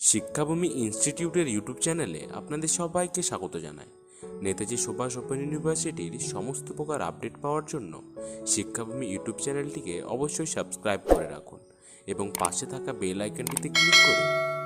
শিক্ষাভূমি ইনস্টিটিউটের ইউটিউব চ্যানেলে আপনাদের সবাইকে স্বাগত জানায় নেতাজি সুভাষ ওপেন ইউনিভার্সিটির সমস্ত প্রকার আপডেট পাওয়ার জন্য শিক্ষাভূমি ইউটিউব চ্যানেলটিকে অবশ্যই সাবস্ক্রাইব করে রাখুন এবং পাশে থাকা বেল আইকনটিতে ক্লিক করে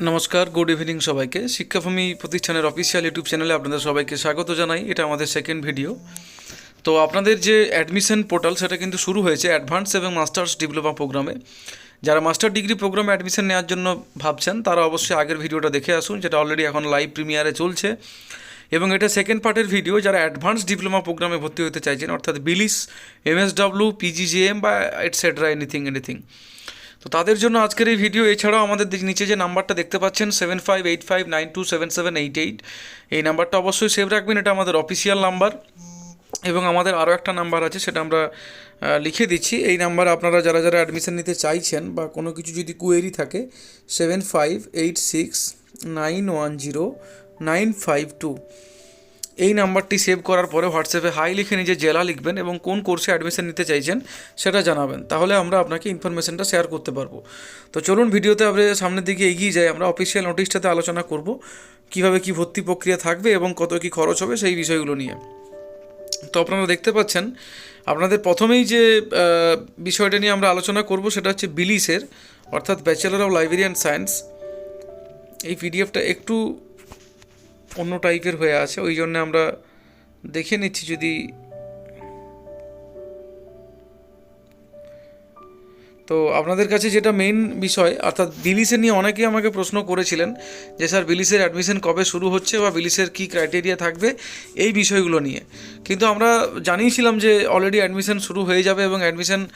নমস্কার গুড ইভিনিং সবাইকে। শিক্ষাভূমি প্রতিষ্ঠানের অফিসিয়াল ইউটিউব চ্যানেলে আপনাদের সবাইকে স্বাগত জানাই। এটা আমাদের সেকেন্ড ভিডিও তো আপনাদের যে অ্যাডমিশন পোর্টাল সেটা কিন্তু শুরু হয়েছে অ্যাডভান্স এবং মাস্টার্স ডিপ্লোমা প্রোগ্রামে যারা মাস্টার ডিগ্রি প্রোগ্রামে অ্যাডমিশন নেওয়ার জন্য ভাবছেন, তারা অবশ্যই আগের ভিডিওটা দেখে আসুন, যেটা অলরেডি এখন লাইভ প্রিমিয়ারে চলছে। এবং এটা সেকেন্ড পার্টের ভিডিও যারা অ্যাডভান্স ডিপ্লোমা প্রোগ্রামে ভর্তি হতে চাইছেন, অর্থাৎ বিলিস এমএসডব্লিউ পিজিজিএম বা এটসেট্রা এনিথিং এনিথিং তো তাদের জন্য আজকের এই ভিডিও এছাড়াও আমাদের নিচে যে নাম্বারটা দেখতে পাচ্ছেন seven five eight five nine two seven seven eight eight এই নাম্বারটা অবশ্যই সেভ রাখবেন, এটা আমাদের অফিসিয়াল নাম্বার। এবং আমাদের আরও একটা নাম্বার আছে, সেটা আমরা লিখে দিচ্ছি। এই নাম্বার আপনারা যারা যারা অ্যাডমিশন নিতে চাইছেন বা কোনো কিছু যদি কোয়েরি থাকে seven five eight six nine one zero nine five two এই নাম্বারটি সেভ করার পরে হোয়াটসঅ্যাপে হাই লিখে নিজে জেলা লিখবেন এবং কোন কোর্সে অ্যাডমিশন নিতে চাইছেন সেটা জানাবেন। তাহলে আমরা আপনাকে ইনফরমেশনটা শেয়ার করতে পারব। তো চলুন ভিডিওতে আমরা সামনের দিকে এগিয়ে যাই। আমরা অফিসিয়াল নোটিশটাতে আলোচনা করব। কীভাবে কি ভর্তি প্রক্রিয়া থাকবে এবং কত কি খরচ হবে সেই বিষয়গুলো নিয়ে। তো আপনারা দেখতে পাচ্ছেন, আপনাদের প্রথমেই যে বিষয়টা নিয়ে আমরা আলোচনা করব সেটা হচ্ছে বিলিসের অর্থাৎ ব্যাচেলর অফ লাইব্রেরিয়ান সায়েন্স এই পিডিএফটা একটু অন্য টাইপের হয়ে আছে, ওই জন্য আমরা দেখে নিচ্ছি যদি তো আপনাদের কাছে যেটা মেইন বিষয়, অর্থাৎ বিলিসের নিয়ে অনেকেই আমাকে প্রশ্ন করেছিলেন যে, স্যার বিলিসের অ্যাডমিশন কবে শুরু হচ্ছে বা বিলিসের কী ক্রাইটেরিয়া থাকবে? এই বিষয়গুলো নিয়ে। কিন্তু আমরা জানিয়েছিলাম যে অলরেডি অ্যাডমিশন শুরু হয়ে যাবে এবং অ্যাডমিশন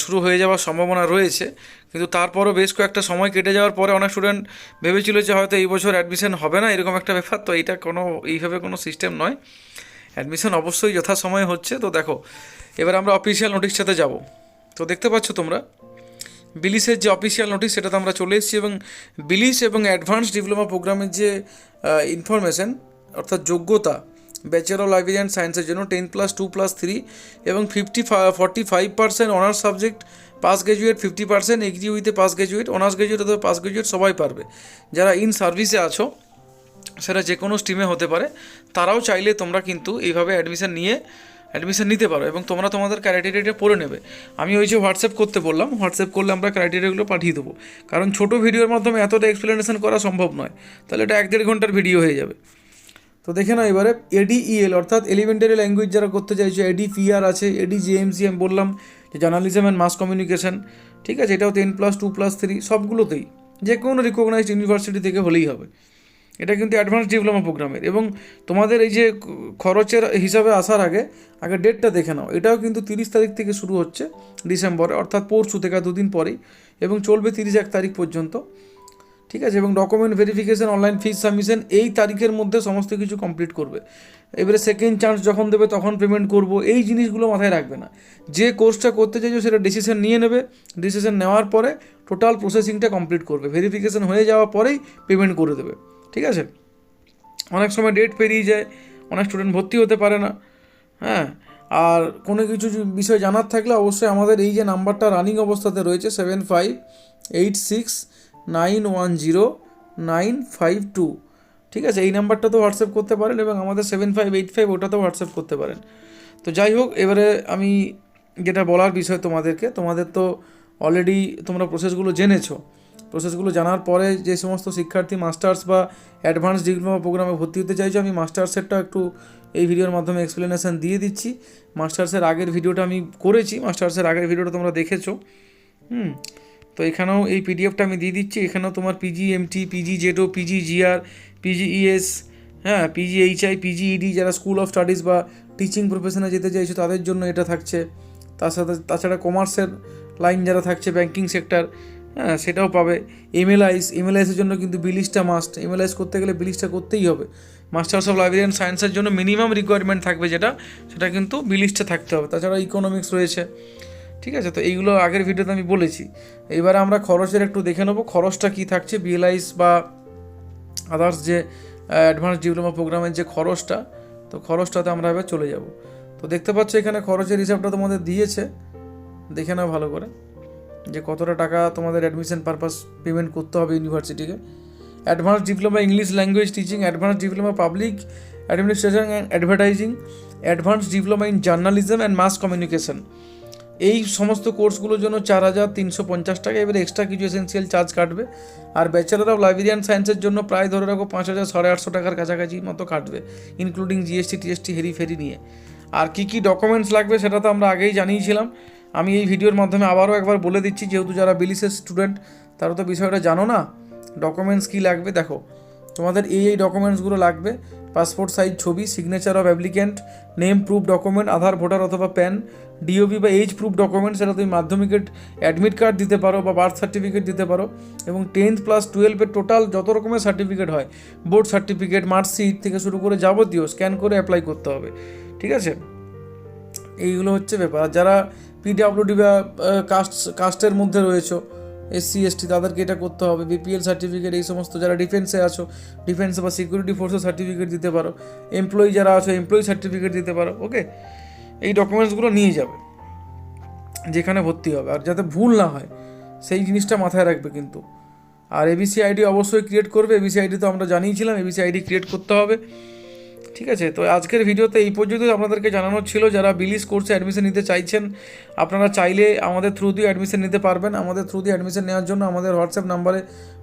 শুরু হয়ে যাওয়ার সম্ভাবনা রয়েছে। কিন্তু তারপরও বেশ কয়েকটা সময় কেটে যাওয়ার পরে অনেক স্টুডেন্ট ভেবেছিল যে হয়তো এই বছর অ্যাডমিশন হবে না, এরকম একটা ব্যাপার। তো এইটা কোনো, এইভাবে কোনো সিস্টেম নয়। অ্যাডমিশন অবশ্যই যথাসময়ে হচ্ছে। তো দেখো, এবার আমরা অফিসিয়াল নোটিশটাতে যাব। তো দেখতে পাচ্ছ তোমরা বিলিসের যে অফিসিয়াল নোটিশ সেটাতে আমরা চলে এসেছি এবং বিলিস এবং অ্যাডভান্স ডিপ্লোমা প্রোগ্রামের যে ইনফরমেশন অর্থাৎ যোগ্যতা ব্যাচেলর লাইব্রেরিয়ান সায়েন্সের জন্য ten plus two plus three এবং fifty forty five percent honours subject pass graduate fifty percent agri উইথে পাস গ্র্যাজুয়েট অনার্স গ্র্যাজুয়েট অথবা পাস গ্র্যাজুয়েট সবাই পারবে। যারা ইন সার্ভিসে আছো, সেটা যে কোনো স্ট্রিমে হতে পারে, তারাও চাইলে তোমরা কিন্তু এইভাবে অ্যাডমিশন নিয়ে অ্যাডমিশন নিতে পারো এবং তোমরা তোমাদের ক্রাইটেরিয়াটা পড়ে নেবে। আমি ওই যে হোয়াটসঅ্যাপ করতে বললাম হোয়াটসঅ্যাপ করলে আমরা ক্রাইটেরিয়াগুলো পাঠিয়ে দেবো। কারণ ছোটো ভিডিওর মাধ্যমে এতটা এক্সপ্লেনেশন করা সম্ভব নয়। তাহলে এটা এক দেড় ঘণ্টার ভিডিও হয়ে যাবে। তো দেখে নাও এবারে এডিইএল অর্থাৎ এলিমেন্টারি ল্যাঙ্গুয়েজ যারা করতে চাইছো এডি পিআর আছে এডি জিএমসি আমি বললাম যে জার্নালিজম অ্যান্ড মাস কমিউনিকেশন ঠিক আছে, এটাও ten plus two plus three সবগুলোতেই যে কোনো রিকগনাইজড ইউনিভার্সিটি থেকে হলেই হবে। এটা কিন্তু অ্যাডভান্স ডিপ্লোমা প্রোগ্রামের এবং তোমাদের এই যে খরচের হিসাবে আসার আগে আগে ডেটটা দেখে নাও। এটাও কিন্তু তিরিশ তারিখ থেকে শুরু হচ্ছে, ডিসেম্বরে, অর্থাৎ পরশু থেকে দুদিন পরেই, এবং চলবে তিরিশ এক তারিখ পর্যন্ত। ঠিক আছে? এবং document verification online fees submission এই তারিখের মধ্যে সমস্ত কিছু কমপ্লিট করবে। এবারে সেকেন্ড চান্স যখন দেবে তখন পেমেন্ট করব। এই জিনিসগুলো মাথায় রাখবে না। যে কোর্সটা করতে চাইছো সেটা ডিসিশন নিয়ে নেবে। ডিসিশন নেওয়ার পরে টোটাল প্রসেসিংটা কমপ্লিট করবে। ভেরিফিকেশন হয়ে যাওয়ার পরেই পেমেন্ট করে দেবে। ঠিক আছে? অনেক সময় ডেট পেরিয়ে যায়। অনেক স্টুডেন্ট ভর্তি হতে পারে না। হ্যাঁ? আর কোনো কিছু বিষয় জানার থাকলে অবশ্যই আমাদের এই যে নাম্বারটা রানিং অবস্থাতে রয়েছে seven five eight six nine one zero nine five two. ঠিক আছে, এই নাম্বারটাতেও হোয়াটসঅ্যাপ করতে পারেন এবং আমাদের সেভেন ফাইভ এইট ফাইভ ওটাতেও হোয়াটসঅ্যাপ করতে পারেন। তো যাই হোক, এবারে আমি যেটা বলার বিষয় তোমাদেরকে, তোমাদের তো অলরেডি তোমরা প্রসেসগুলো জেনেছো। প্রসেসগুলো জানার পরে যে সমস্ত শিক্ষার্থী মাস্টার্স বা অ্যাডভান্স ডিপ্লোমা প্রোগ্রামে ভর্তি হতে চাইছো, আমি মাস্টার্সেরটা একটু এই ভিডিওর মাধ্যমে এক্সপ্লেনেশন দিয়ে দিচ্ছি। মাস্টার্সের আগের ভিডিওটা আমি করেছি মাস্টার্সের আগের ভিডিওটা তোমরা দেখেছ। হুম তো এখানেও এই পিডিএফটা আমি দিয়ে দিচ্ছি। এখানেও তোমার পিজি এমটি পিজি জেডো পিজি জিআর পিজি ইএস হ্যাঁ পিজি এইচআই পিজি ইডি যারা স্কুল অফ স্টাডিজ বা টিচিং প্রফেশনে যেতে চাইছো তাদের জন্য এটা থাকছে। তার সাথে, তাছাড়া কমার্সের লাইন যারা থাকছে ব্যাংকিং সেক্টর হ্যাঁ সেটাও পাবে। এমএলআইস এমএলআইসের জন্য কিন্তু বিলিশটা মাস্ট এমএলআইস করতে গেলে বিলিশটা করতেই হবে। মাস্টার্স অফ লাইব্রেরিয়ান সায়েন্সের জন্য মিনিমাম রিকোয়ারমেন্ট থাকবে যেটা, সেটা কিন্তু বিলিশটা থাকতে হবে। তাছাড়া ইকোনমিক্স রয়েছে। ঠিক আছে? তো এইগুলো আগের ভিডিওতে আমি বলেছি। এবারে আমরা খরচের একটু দেখে নেব। খরচটা কী থাকছে? বিএলআইস বা আদার্স যে অ্যাডভান্স ডিপ্লোমা প্রোগ্রামের যে খরচটা, তো খরচটাতে আমরা এবার চলে যাব। তো দেখতে পাচ্ছ এখানে খরচের হিসাবটা তোমাদের দিয়েছে। দেখে নাও ভালো করে। যে কতটা টাকা তোমাদের অ্যাডমিশন পারপাস পেমেন্ট করতে হবে ইউনিভার্সিটিকে advance diploma English language teaching advance diploma public administration and advertising advance diploma in journalism and mass communication এই সমস্ত কোর্সগুলোর জন্য চার হাজার তিনশো পঞ্চাশ টাকা, এবারে এক্সট্রা কিছু এসেন্সিয়াল চার্জ কাটবে। আর ব্যাচেলার অফ লাইব্রেরিয়ান সায়েন্সের জন্য প্রায় ধরে রাখো পাঁচ হাজার সাড়ে আটশো টাকার কাছাকাছি মতো কাটবে ইনক্লুডিং জিএসটি টিএসটি হেরি ফেরি নিয়ে। আর কী কী ডকুমেন্টস লাগবে সেটা তো আমরা আগেই জানিয়েছিলাম। আমি এই ভিডিওর মাধ্যমে আবারও একবার বলে দিচ্ছি, যেহেতু যারা বিলিসের স্টুডেন্ট তারা তো বিষয়টা জানো না। ডকুমেন্টস কী লাগবে? দেখো, তোমাদের এই এই ডকুমেন্টসগুলো লাগবে। পাসপোর্ট সাইজ ছবি signature of applicant name proof document Aadhaar, voter অথবা প্যান ডিওবি বা এইজ প্রুফ ডকুমেন্ট সেটা তুমি মাধ্যমিকের অ্যাডমিট কার্ড দিতে পারো বা বার্থ সার্টিফিকেট দিতে পারো এবং টেন্থ প্লাস টুয়েলভের টোটাল যত রকমের সার্টিফিকেট হয় বোর্ড সার্টিফিকেট মার্কশিট থেকে শুরু করে যাবতীয় স্ক্যান করে অ্যাপ্লাই করতে হবে, ঠিক আছে? এইগুলো হচ্ছে ব্যাপার। যারা পিডাব্লিউডি বা কাস্ট কাস্টের মধ্যে রয়েছে এসসি, এসটি তাদেরকে এটা করতে হবে। বিপিএল সার্টিফিকেট এই সমস্ত যারা ডিফেন্সে আছো ডিফেন্স বা সিকিউরিটি ফোর্সের সার্টিফিকেট দিতে পারো। এমপ্লয়ি যারা আছো এমপ্লয়ি সার্টিফিকেট দিতে পারো ওকে এই ডকুমেন্টসগুলো নিয়ে যাবে, যেখানে ভর্তি হবে। আর যাতে ভুল না হয়, সেই জিনিসটা মাথায় রাখবে কিন্তু। আর এবিসি আইডি অবশ্যই ক্রিয়েট করবে। এবিসি আইডি তো আমরা জানিয়েছিলাম এবিসি আইডি ক্রিয়েট করতে হবে। ঠিক আছে, তো আজকের ভিডিওতে এই পর্যন্ত আপনাদেরকে জানানো ছিল, যারা বিলিস কোর্সে অ্যাডমিশন নিতে চাইছেন, আপনারা চাইলে আমাদের থ্রু দিয়ে অ্যাডমিশন নিতে পারবেন। আমাদের থ্রু দিয়ে অ্যাডমিশন নেওয়ার জন্য আমাদের হোয়াটসঅ্যাপ নাম্বারে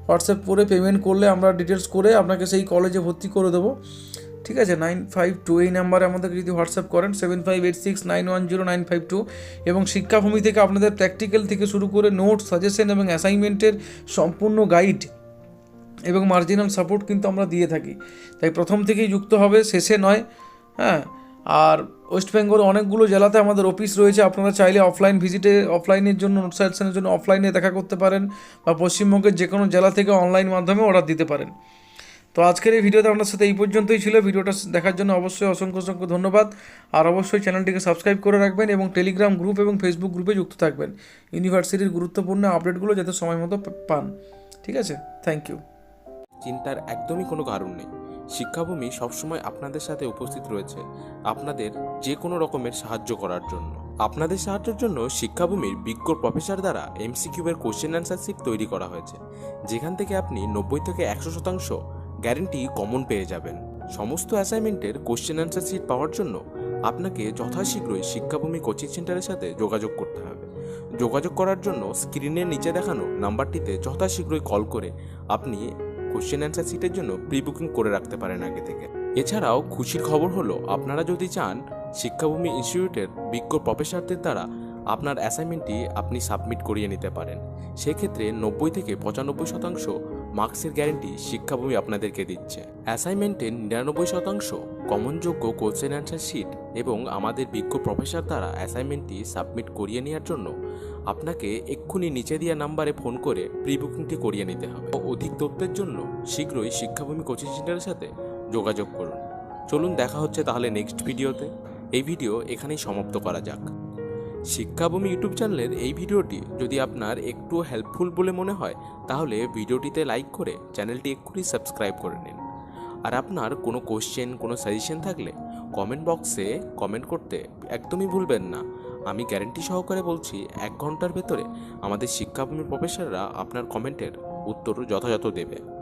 হোয়াটসঅ্যাপ করে পেমেন্ট করলে আমরা ডিটেলস করে আপনাকে সেই কলেজে ভর্তি করে দেবো। ঠিক আছে নাইন ফাইভ টু এই নাম্বারে আমাদেরকে যদি হোয়াটসঅ্যাপ করেন seven five eight six nine one zero nine five two এবং শিক্ষাভূমি থেকে আপনাদের প্র্যাকটিক্যাল থেকে শুরু করে নোট সাজেশন এবং অ্যাসাইনমেন্টের সম্পূর্ণ গাইড এবং মার্জিনাল সাপোর্ট কিন্তু আমরা দিয়ে থাকি। তাই প্রথম থেকেই যুক্ত হবে, শেষে নয় হ্যাঁ? আর ওয়েস্ট বেঙ্গল অনেকগুলো জেলাতে আমাদের অফিস রয়েছে, আপনারা চাইলে অফলাইন ভিজিটে অফলাইনের জন্য নোট সাজেশনের জন্য অফলাইনে দেখা করতে পারেন বা পশ্চিমবঙ্গের যে কোনো জেলা থেকে অনলাইন মাধ্যমে অর্ডার দিতে পারেন। তো আজকের এই ভিডিওতে আপনার সাথে এই পর্যন্তই ছিল। ভিডিওটা দেখার জন্য অবশ্যই অসংখ্য অসংখ্য ধন্যবাদ। আর অবশ্যই চ্যানেলটিকে সাবস্ক্রাইব করে রাখবেন এবং টেলিগ্রাম গ্রুপ এবং ফেসবুক গ্রুপে যুক্ত থাকবেন। ইউনিভার্সিটির গুরুত্বপূর্ণ আপডেটগুলো যাতে সময় মতো পান। ঠিক আছে? থ্যাংক ইউ চিন্তার একদমই কোনো কারণ নেই। শিক্ষাভূমি সবসময় আপনাদের সাথে উপস্থিত রয়েছে, আপনাদের যে কোনো রকমের সাহায্য করার জন্য। আপনাদের সাহায্যের জন্য শিক্ষাভূমির বিজ্ঞ প্রফেসর দ্বারা এমসিকিউবের কোশ্চেন অ্যান্সার সিট তৈরি করা হয়েছে, যেখান থেকে আপনি নব্বই থেকে একশো শতাংশ গ্যারেন্টি কমন পেয়ে যাবেন। সমস্ত অ্যাসাইনমেন্টের কোশ্চেন অ্যান্সার সিট পাওয়ার জন্য আপনাকে যথাশীঘ্রই শিক্ষাভূমি কোচিং সেন্টারের সাথে যোগাযোগ করতে হবে। যোগাযোগ করার জন্য স্ক্রিনের নিচে দেখানো নাম্বারটিতে যথাশীঘ্রই কল করে আপনি কোশ্চেন অ্যান্সার সিটের জন্য প্রি বুকিং করে রাখতে পারেন আগে থেকে। এছাড়াও খুশির খবর হলো, আপনারা যদি চান, শিক্ষাভূমি ইনস্টিটিউটের বিজ্ঞ প্রফেসরদের দ্বারা আপনার অ্যাসাইনমেন্টটি আপনি সাবমিট করিয়ে নিতে পারেন। সেক্ষেত্রে নব্বই থেকে পঁচানব্বই শতাংশ মার্কসের গ্যারেন্টি শিক্ষাভূমি আপনাদেরকে দিচ্ছে। অ্যাসাইনমেন্টের নিরানব্বই শতাংশ কমনযোগ্য কোশ্চেন অ্যান্সার শিট এবং আমাদের বিজ্ঞ প্রফেসর দ্বারা অ্যাসাইনমেন্টটি সাবমিট করিয়ে নেওয়ার জন্য আপনাকে এক্ষুনি নিচে দেওয়া নাম্বারে ফোন করে প্রি বুকিংটি করিয়ে নিতে হবে। অধিক তথ্যের জন্য শীঘ্রই শিক্ষাভূমি কোচিং সেন্টারের সাথে যোগাযোগ করুন। চলুন দেখা হচ্ছে তাহলে নেক্সট ভিডিওতে। এই ভিডিও এখানেই সমাপ্ত করা যাক। শিক্ষাভূমি ইউটিউব চ্যানেলের এই ভিডিওটি যদি আপনার একটু হেল্পফুল বলে মনে হয়, তাহলে ভিডিওটিতে লাইক করে চ্যানেলটি এক্ষুনি সাবস্ক্রাইব করে নিন। আর আপনার কোনো কোশ্চেন কোনো সাজেশন থাকলে কমেন্ট বক্সে কমেন্ট করতে একদমই ভুলবেন না। আমি গ্যারেন্টি সহকারে বলছি, এক ঘণ্টার ভেতরে আমাদের শিক্ষাভূমি প্রফেসররা আপনার কমেন্টের উত্তর যথাযথ দেবে।